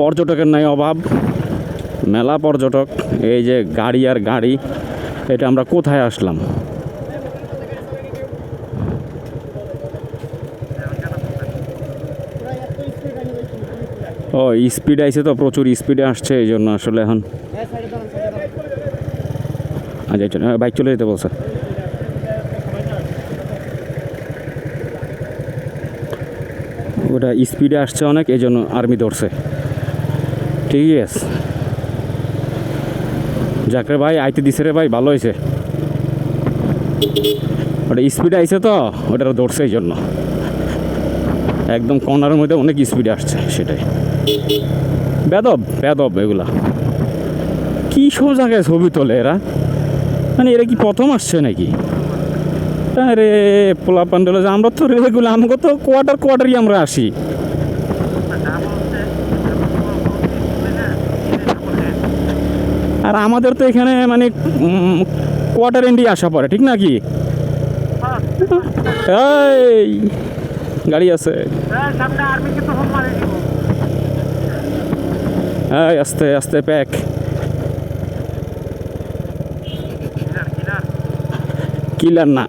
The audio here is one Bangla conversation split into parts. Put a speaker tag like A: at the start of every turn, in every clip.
A: পর্যটকের নাই অভাব, মেলা পর্যটক, এই যে গাড়ি আর গাড়ি, এটা আমরা কোথায় আসলাম? ও, স্পিড আইছে তো, প্রচুর স্পিডে আসছে, এই জন্য আসলে এখন। আচ্ছা আচ্ছা বাইক চলে যেতে বলছে। ওটা স্পিডে আসছে অনেক, এই জন্য আর্মি ধরছে। ঠিকই আছে। যাক রে ভাই আইতে দিছে রে ভাই, ভালো হয়েছে ওটা স্পিডে আইছে তো ওটা দৌড়ছে এই জন্য। একদম কর্নারের মধ্যে অনেক স্পিডে আসছে, সেটাই। বেদব বেদব এগুলা। কী সব জায়গায় ছবি তোলে এরা। মানে এরা কি প্রথম আসছে নাকি? আরে পোলা পান্ডল আমরা তো রেগুলার আমাকে তো কোয়ার্টার কোয়ার্টারই আমরা আসি। আর আমাদের তো এখানে মানে কোয়ার্টার এন্ডি আসা পড়ে, ঠিক না কি এই, গাড়ি আছে। আস্তে আস্তে প্যাক কিলার না।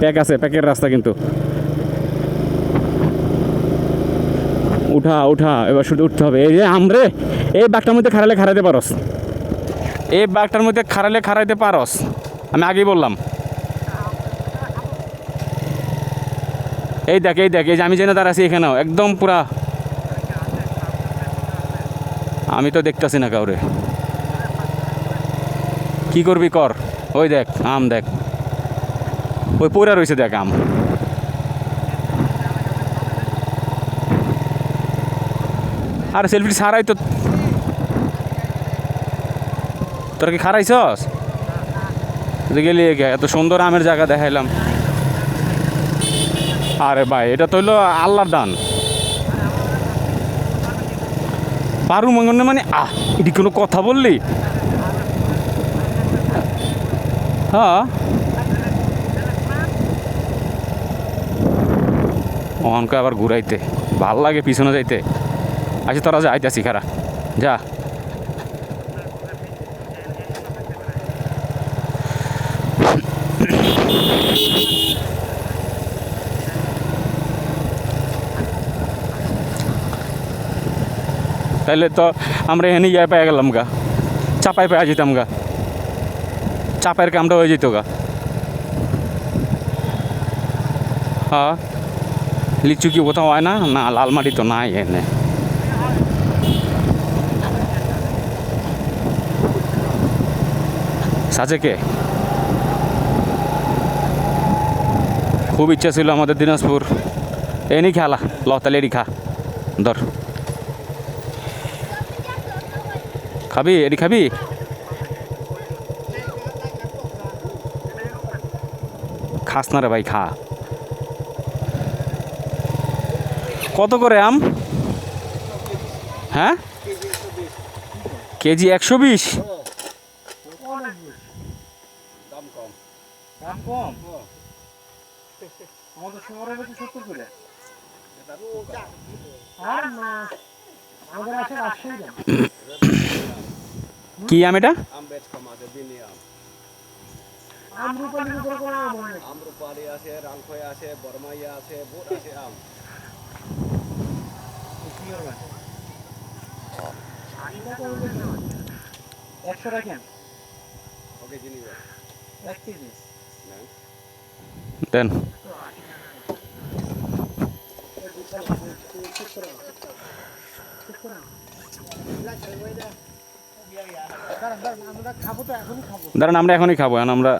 A: প্যাক আছে প্যাকের রাস্তা কিন্তু। উঠা উঠা, এবার শুধু উঠতে হবে। এই যে আমরে এই বাঘটার মধ্যে খারালে খারাইতে পারস। এই বাঘটার মধ্যে খারালে খারাইতে পারস। আমি আগেই বললাম। এই দেখ এই দেখ, এই যে আমি জেনে দাঁড়াচ্ছি এখানেও, একদম পুরা। আমি তো দেখতেছি না কাউরে। কি করবি কর? ওই দেখ, আম দেখ। ওই পড়া রয়েছে দেখ আম। আর সেলফি সারাই তো তোরা কি খারাইছস? গেলি এত সুন্দর আমের জায়গা দেখাইলাম। আরে ভাই, এটা তো হইল আল্লাহর দান। পারু মঙ্গনে মানে আহ, এটি কোনো কথা বললি? হ্যাঁ। অহনকে আবার ঘুরাইতে। ভালো লাগে পিছনে যাইতে। আচ্ছা তোরা যা, আইতাছি খারা যা। তাহলে তো আমরা এখানে ইয়ে পেয়ে গেলাম গা। চাপাই পেয়ে যেতাম গা। চাপের কামটা হয়ে যেত গা। হ্যাঁ। লিচু কি কোথাও হয় না? না লালমাটি তো নাই এনে সাজে কে? খুব ইচ্ছা ছিল আমাদের দিনাজপুর। এনি খেলা ল তাহলে খা। ধর। খাবি? এডি খাবি? খাস না রে ভাই, খা। কত করে আম? হ্যাঁ? কেজি একশো বিশ।
B: দাম কম। আমাদের শহরে হচ্ছে সত্তর করে। আর না, আমাদের আছে রাজশাহী দাম।
A: কি আম এটা?
C: আম বেচ কম আছে বিনি আম।
B: আমরুপালি ভিতরে কোনো আম
C: আমরুপালি আছে রাংখই আছে বরমাইয়া আছে বহুত আছে আম।
B: এটা তো হলো না। একশো রাখেন
A: দেন।
B: দাঁড়ান, দাঁড়ান, আমরা খাব তো এখনই খাব।
A: দাঁড়ান আমরা এখনই খাব এখন আমরা